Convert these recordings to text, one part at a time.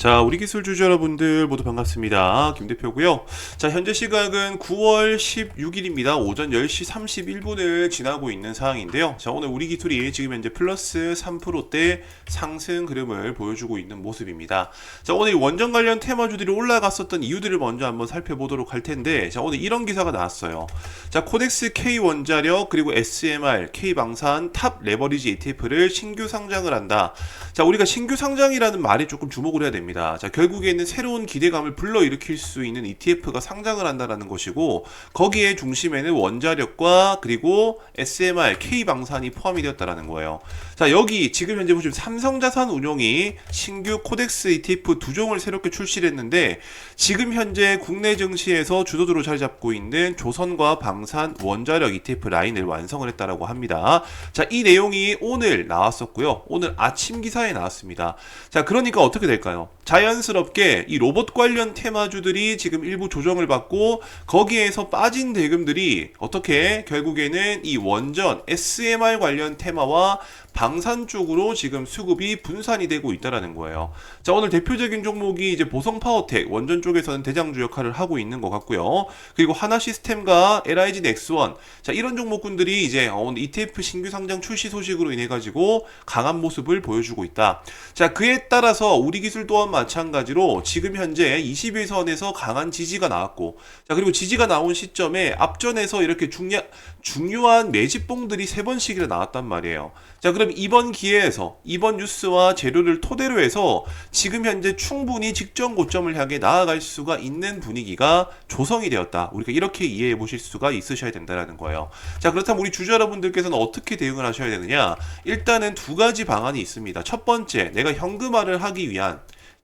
자, 우리 기술 주주 여러분들 모두 반갑습니다. 김 대표고요. 자, 현재 시각은 9월 16일입니다. 오전 10시 31분을 지나고 있는 상황인데요. 자, 오늘 우리 기술이 지금 현재 플러스 3%대 상승 흐름을 보여주고 있는 모습입니다. 자, 오늘 이 원전 관련 테마주들이 올라갔었던 이유들을 먼저 한번 살펴보도록 할 텐데, 자, 오늘 이런 기사가 나왔어요. 자, 코덱스 K 원자력 그리고 SMR, K 방산 탑 레버리지 ETF를 신규 상장을 한다. 자, 우리가 신규 상장이라는 말에 조금 주목을 해야 됩니다. 자, 결국에는 새로운 기대감을 불러일으킬 수 있는 ETF가 상장을 한다라는 것이고, 거기에 중심에는 원자력과 그리고 SMR, K 방산이 포함이 되었다라는 거예요. 자, 여기 지금 현재 보시면 삼성자산 운용이 신규 코덱스 ETF 두 종을 새롭게 출시를 했는데, 지금 현재 국내 증시에서 주도주로 자리 잡고 있는 조선과 방산 원자력 ETF 라인을 완성을 했다라고 합니다. 자, 이 내용이 오늘 나왔었고요. 오늘 아침 기사에 나왔습니다. 자, 그러니까 어떻게 될까요? 자연스럽게 이 로봇 관련 테마주들이 지금 일부 조정을 받고 거기에서 빠진 대금들이 어떻게 결국에는 이 원전 SMR 관련 테마와 방산 쪽으로 지금 수급이 분산이 되고 있다라는 거예요. 자, 오늘 대표적인 종목이 이제 보성 파워텍 원전 쪽에서는 대장주 역할을 하고 있는 것 같고요. 그리고 하나 시스템과 LIG 넥스원. 자, 이런 종목군들이 이제 어, 오늘 ETF 신규 상장 출시 소식으로 인해 가지고 강한 모습을 보여주고 있다. 자, 그에 따라서 우리 기술 또한 마찬가지로 지금 현재 21선에서 강한 지지가 나왔고 자, 그리고 지지가 나온 시점에 앞전에서 이렇게 중요, 중요한 매집봉들이 세 번씩이나 나왔단 말이에요. 자, 그럼 이번 기회에서 이번 뉴스와 재료를 토대로 해서 지금 현재 충분히 직전 고점을 향해 나아갈 수가 있는 분위기가 조성이 되었다. 우리가 이렇게 이해해 보실 수가 있으셔야 된다라는 거예요. 자, 그렇다면 우리 주주 여러분들께서는 어떻게 대응을 하셔야 되느냐? 일단은 두 가지 방안이 있습니다. 첫 번째, 내가 현금화를 하기 위한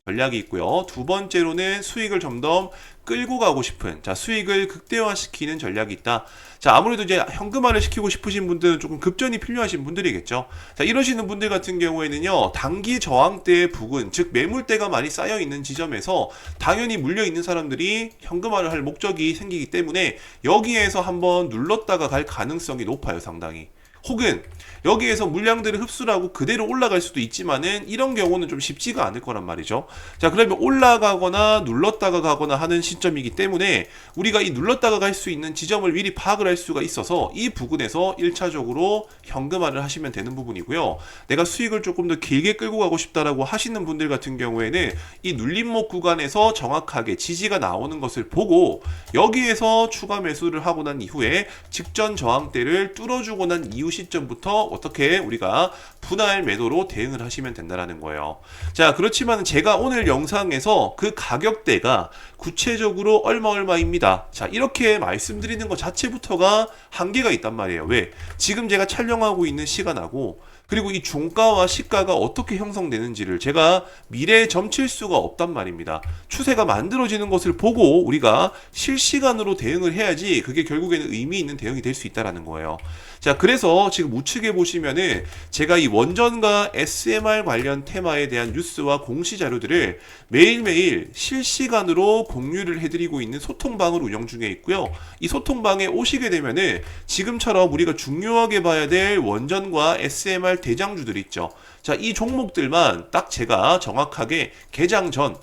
전략이 있고요. 두 번째로는 수익을 좀 더 끌고 가고 싶은 자 수익을 극대화시키는 전략이 있다. 자 아무래도 이제 현금화를 시키고 싶으신 분들은 조금 급전이 필요하신 분들이겠죠. 자 이러시는 분들 같은 경우에는요 단기 저항대의 부근 즉 매물대가 많이 쌓여 있는 지점에서 당연히 물려 있는 사람들이 현금화를 할 목적이 생기기 때문에 여기에서 한번 눌렀다가 갈 가능성이 높아요 상당히. 혹은 여기에서 물량들을 흡수를 하고 그대로 올라갈 수도 있지만은 이런 경우는 좀 쉽지가 않을 거란 말이죠. 자, 그러면 올라가거나 눌렀다가 가거나 하는 시점이기 때문에 우리가 이 눌렀다가 갈 수 있는 지점을 미리 파악을 할 수가 있어서 이 부분에서 1차적으로 현금화를 하시면 되는 부분이고요. 내가 수익을 조금 더 길게 끌고 가고 싶다라고 하시는 분들 같은 경우에는 이 눌림목 구간에서 정확하게 지지가 나오는 것을 보고 여기에서 추가 매수를 하고 난 이후에 직전 저항대를 뚫어주고 난 이후 시점부터 어떻게 우리가 분할 매도로 대응을 하시면 된다라는 거예요. 자, 그렇지만 제가 오늘 영상에서 그 가격대가 구체적으로 얼마 얼마입니다. 자, 이렇게 말씀드리는 것 자체부터가 한계가 있단 말이에요. 왜? 지금 제가 촬영하고 있는 시간하고 그리고 이 종가와 시가가 어떻게 형성되는지를 제가 미래에 점칠 수가 없단 말입니다. 추세가 만들어지는 것을 보고 우리가 실시간으로 대응을 해야지 그게 결국에는 의미 있는 대응이 될 수 있다라는 거예요. 자, 그래서 지금 우측에 보시면은 제가 이 원전과 SMR 관련 테마에 대한 뉴스와 공시 자료들을 매일매일 실시간으로 공유를 해드리고 있는 소통방을 운영 중에 있고요. 이 소통방에 오시게 되면은 지금처럼 우리가 중요하게 봐야 될 원전과 SMR 대장주들 있죠. 자, 이 종목들만 딱 제가 정확하게 개장 전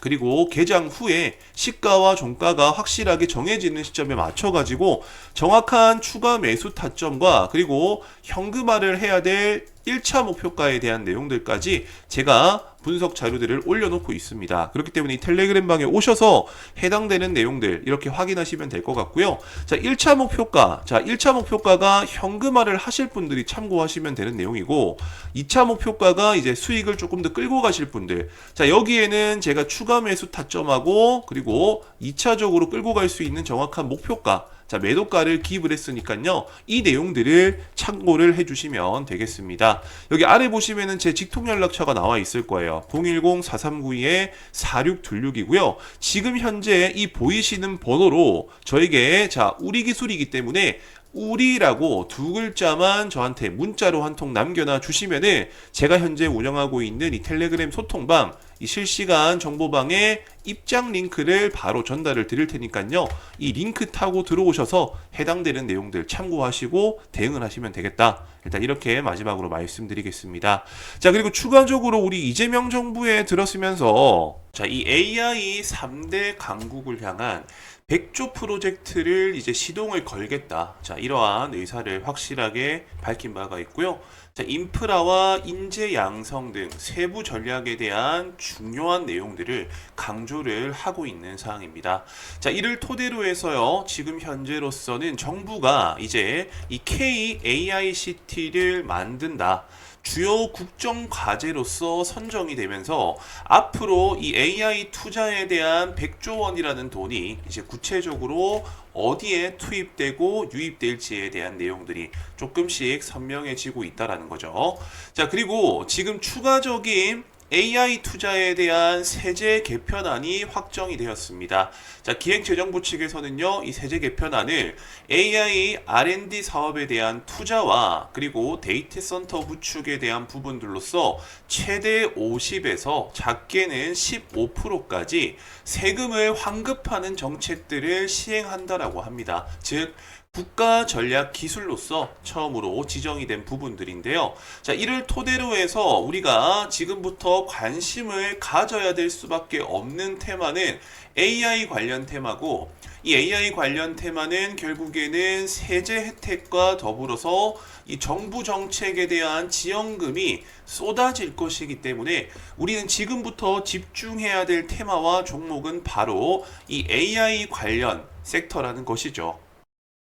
그리고 개장 후에 시가와 종가가 확실하게 정해지는 시점에 맞춰 가지고 정확한 추가 매수 타점과 그리고 현금화를 해야 될 1차 목표가에 대한 내용들까지 제가 분석 자료들을 올려놓고 있습니다. 그렇기 때문에 이 텔레그램 방에 오셔서 해당되는 내용들 이렇게 확인하시면 될 것 같고요. 자, 1차 목표가. 자, 1차 목표가가 현금화를 하실 분들이 참고하시면 되는 내용이고 2차 목표가가 이제 수익을 조금 더 끌고 가실 분들. 자, 여기에는 제가 추가 매수 타점하고 그리고 2차적으로 끌고 갈 수 있는 정확한 목표가 자, 매도가를 기입을 했으니까요. 이 내용들을 참고를 해주시면 되겠습니다. 여기 아래 보시면은 제 직통 연락처가 나와 있을 거예요. 010-4392-4626이고요. 지금 현재 이 보이시는 번호로 저에게 자, 우리 기술이기 때문에 우리라고 두 글자만 저한테 문자로 한 통 남겨놔 주시면은 제가 현재 운영하고 있는 이 텔레그램 소통방 이 실시간 정보방에 입장 링크를 바로 전달을 드릴 테니까요. 이 링크 타고 들어오셔서 해당되는 내용들 참고하시고 대응을 하시면 되겠다. 일단 이렇게 마지막으로 말씀드리겠습니다. 자, 그리고 추가적으로 우리 이재명 정부에 들었으면서 자, 이 AI 3대 강국을 향한 백조 프로젝트를 이제 시동을 걸겠다. 자, 이러한 의사를 확실하게 밝힌 바가 있고요. 자, 인프라와 인재 양성 등 세부 전략에 대한 중요한 내용들을 강조를 하고 있는 사항입니다. 자, 이를 토대로 해서요. 지금 현재로서는 정부가 이제 이 KAICT를 만든다. 주요 국정 과제로서 선정이 되면서 앞으로 이 AI 투자에 대한 100조 원이라는 돈이 이제 구체적으로 어디에 투입되고 유입될지에 대한 내용들이 조금씩 선명해지고 있다라는 거죠. 자, 그리고 지금 추가적인 AI 투자에 대한 세제 개편안이 확정이 되었습니다. 자, 기획재정부 측에서는요, 이 세제 개편안을 AI R&D 사업에 대한 투자와 그리고 데이터 센터 구축에 대한 부분들로서 최대 50에서 작게는 15%까지 세금을 환급하는 정책들을 시행한다라고 합니다. 즉, 국가 전략 기술로서 처음으로 지정이 된 부분들인데요. 자, 이를 토대로 해서 우리가 지금부터 관심을 가져야 될 수밖에 없는 테마는 AI 관련 테마고 이 AI 관련 테마는 결국에는 세제 혜택과 더불어서 이 정부 정책에 대한 지원금이 쏟아질 것이기 때문에 우리는 지금부터 집중해야 될 테마와 종목은 바로 이 AI 관련 섹터라는 것이죠.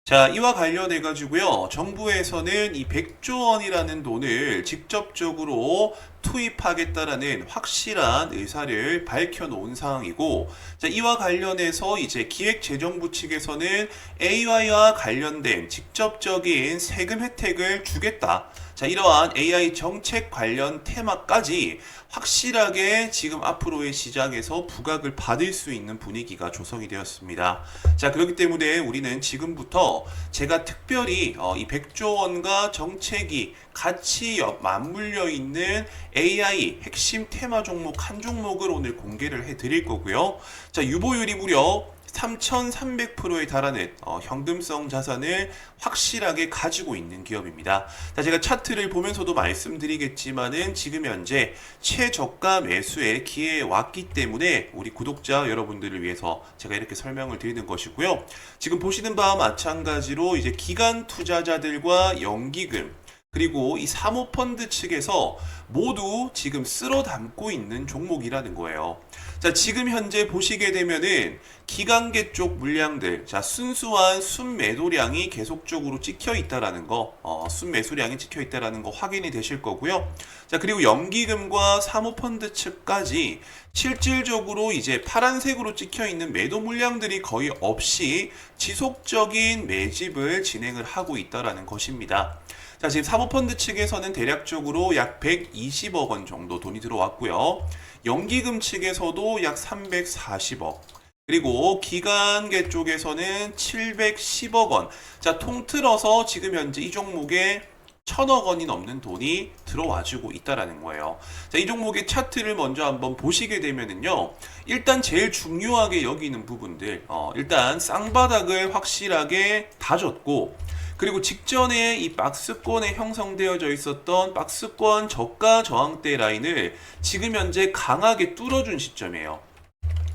자, 이와 관련해 가지고요. 정부에서는 이 100조 원이라는 돈을 직접적으로 투입하겠다라는 확실한 의사를 밝혀 놓은 상황이고 자, 이와 관련해서 이제 기획재정부 측에서는 AI와 관련된 직접적인 세금 혜택을 주겠다. 자, 이러한 AI 정책 관련 테마까지 확실하게 지금 앞으로의 시장에서 부각을 받을 수 있는 분위기가 조성이 되었습니다. 자, 그렇기 때문에 우리는 지금부터 제가 특별히 어, 이 100조 원과 정책이 같이 여- 맞물려 있는 AI 핵심 테마 종목 한 종목을 오늘 공개를 해 드릴 거고요. 자, 유보율이 무려 3,300%에 달하는 어, 현금성 자산을 확실하게 가지고 있는 기업입니다. 자, 제가 차트를 보면서도 말씀드리겠지만은 지금 현재 최저가 매수의 기회에 왔기 때문에 우리 구독자 여러분들을 위해서 제가 이렇게 설명을 드리는 것이고요. 지금 보시는 바와 마찬가지로 이제 기관 투자자들과 연기금 그리고 이 사모펀드 측에서 모두 지금 쓸어 담고 있는 종목이라는 거예요. 자, 지금 현재 보시게 되면은 기관계 쪽 물량들, 자, 순수한 순매도량이 계속적으로 찍혀 있다라는 거, 어, 순매수량이 찍혀 있다라는 거 확인이 되실 거고요. 자, 그리고 연기금과 사모펀드 측까지 실질적으로 이제 파란색으로 찍혀 있는 매도 물량들이 거의 없이 지속적인 매집을 진행을 하고 있다라는 것입니다. 자, 지금 사모펀드 측에서는 대략적으로 약 120억 원 정도 돈이 들어왔고요. 연기금 측에서도 약 340억. 그리고 기관계 쪽에서는 710억 원. 자, 통틀어서 지금 현재 이 종목에 천억 원이 넘는 돈이 들어와주고 있다라는 거예요. 자, 이 종목의 차트를 먼저 한번 보시게 되면은요. 일단 제일 중요하게 여기는 부분들, 어, 일단 쌍바닥을 확실하게 다졌고, 그리고 직전에 이 박스권에 형성되어져 있었던 박스권 저가 저항대 라인을 지금 현재 강하게 뚫어준 시점이에요.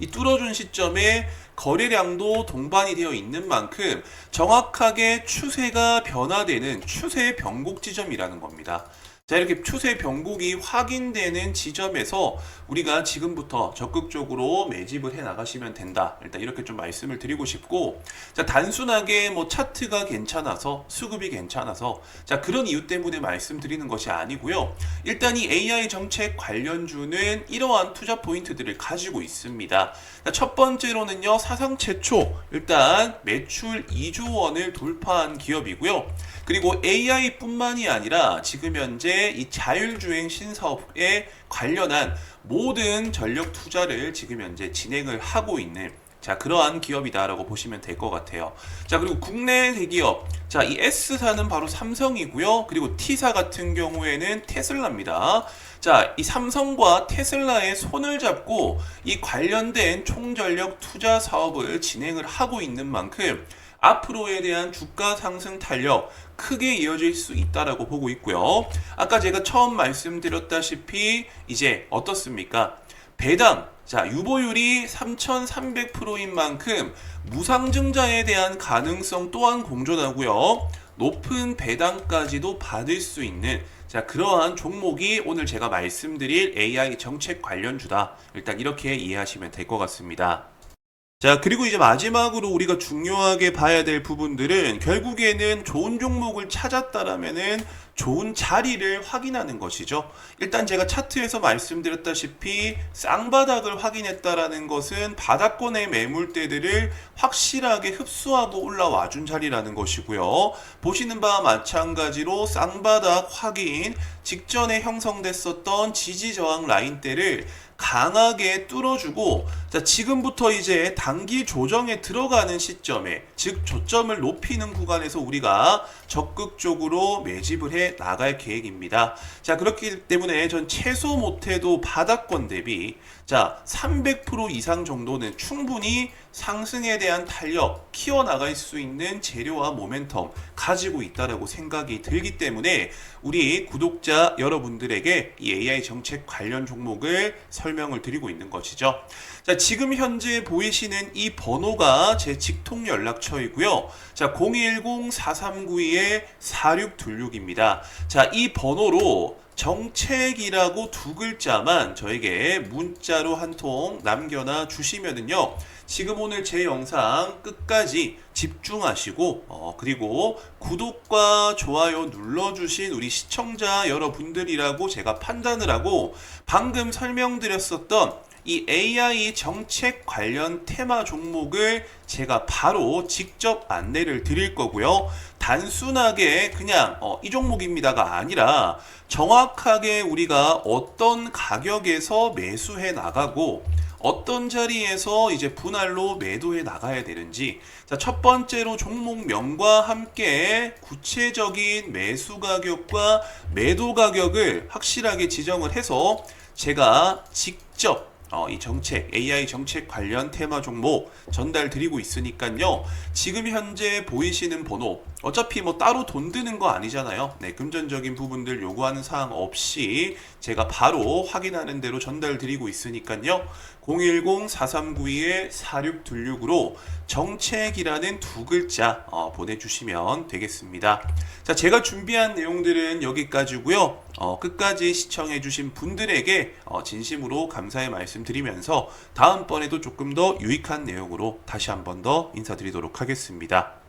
이 뚫어준 시점에 거래량도 동반이 되어 있는 만큼 정확하게 추세가 변화되는 추세 변곡 지점이라는 겁니다. 자, 이렇게 추세 변곡이 확인되는 지점에서 우리가 지금부터 적극적으로 매집을 해 나가시면 된다. 일단 이렇게 좀 말씀을 드리고 싶고, 자, 단순하게 뭐 차트가 괜찮아서, 수급이 괜찮아서, 자, 그런 이유 때문에 말씀드리는 것이 아니고요. 일단 이 AI 정책 관련주는 이러한 투자 포인트들을 가지고 있습니다. 자, 첫 번째로는요, 사상 최초, 일단 매출 2조 원을 돌파한 기업이고요. 그리고 AI뿐만이 아니라 지금 현재 이 자율주행 신사업에 관련한 모든 전력 투자를 지금 현재 진행을 하고 있는 자, 그러한 기업이다라고 보시면 될 것 같아요. 자, 그리고 국내 대기업. 자, 이 S사는 바로 삼성이고요. 그리고 T사 같은 경우에는 테슬라입니다. 자, 이 삼성과 테슬라의 손을 잡고 이 관련된 총전력 투자 사업을 진행을 하고 있는 만큼 앞으로에 대한 주가 상승 탄력 크게 이어질 수 있다라고 보고 있고요. 아까 제가 처음 말씀드렸다시피 이제 어떻습니까? 배당 자 유보율이 3,300%인 만큼 무상증자에 대한 가능성 또한 공존하고요. 높은 배당까지도 받을 수 있는 자 그러한 종목이 오늘 제가 말씀드릴 AI 정책 관련주다. 일단 이렇게 이해하시면 될 것 같습니다. 자, 그리고 이제 마지막으로 우리가 중요하게 봐야 될 부분들은 결국에는 좋은 종목을 찾았다라면은 좋은 자리를 확인하는 것이죠. 일단 제가 차트에서 말씀드렸다시피 쌍바닥을 확인했다라는 것은 바닥권의 매물대들을 확실하게 흡수하고 올라와 준 자리라는 것이고요. 보시는 바와 마찬가지로 쌍바닥 확인 직전에 형성됐었던 지지 저항 라인대를 강하게 뚫어주고 자 지금부터 이제 단기 조정에 들어가는 시점에 즉 조점을 높이는 구간에서 우리가 적극적으로 매집을 해 나갈 계획입니다. 자 그렇기 때문에 전 최소 못해도 바닥권 대비 자300% 이상 정도는 충분히 상승에 대한 탄력 키워나갈 수 있는 재료와 모멘텀 가지고 있다라고 생각이 들기 때문에 우리 구독자 여러분들에게 이 AI 정책 관련 종목을 설명을 드리고 있는 것이죠. 자, 지금 현재 보이시는 이 번호가 제 직통 연락처이고요. 자, 010-4392-4626입니다. 자, 이 번호로 정책이라고 두 글자만 저에게 문자로 한 통 남겨놔 주시면은요. 지금 오늘 제 영상 끝까지 집중하시고 어, 그리고 구독과 좋아요 눌러주신 우리 시청자 여러분들이라고 제가 판단을 하고 방금 설명드렸었던 이 AI 정책 관련 테마 종목을 제가 바로 직접 안내를 드릴 거고요. 단순하게 그냥 어, 이 종목입니다가 아니라 정확하게 우리가 어떤 가격에서 매수해 나가고 어떤 자리에서 이제 분할로 매도해 나가야 되는지 자, 첫 번째로 종목명과 함께 구체적인 매수 가격과 매도 가격을 확실하게 지정을 해서 제가 직접 어, 이 정책, AI 정책 관련 테마 종목 전달 드리고 있으니까요. 지금 현재 보이시는 번호, 어차피 뭐 따로 돈 드는 거 아니잖아요. 네, 금전적인 부분들 요구하는 사항 없이 제가 바로 확인하는 대로 전달 드리고 있으니까요. 010-4392-4626으로 정책이라는 두 글자 어, 보내주시면 되겠습니다. 자, 제가 준비한 내용들은 여기까지고요. 어, 끝까지 시청해주신 분들에게 어, 진심으로 감사의 말씀 드리면서 다음번에도 조금 더 유익한 내용으로 다시 한 번 더 인사드리도록 하겠습니다.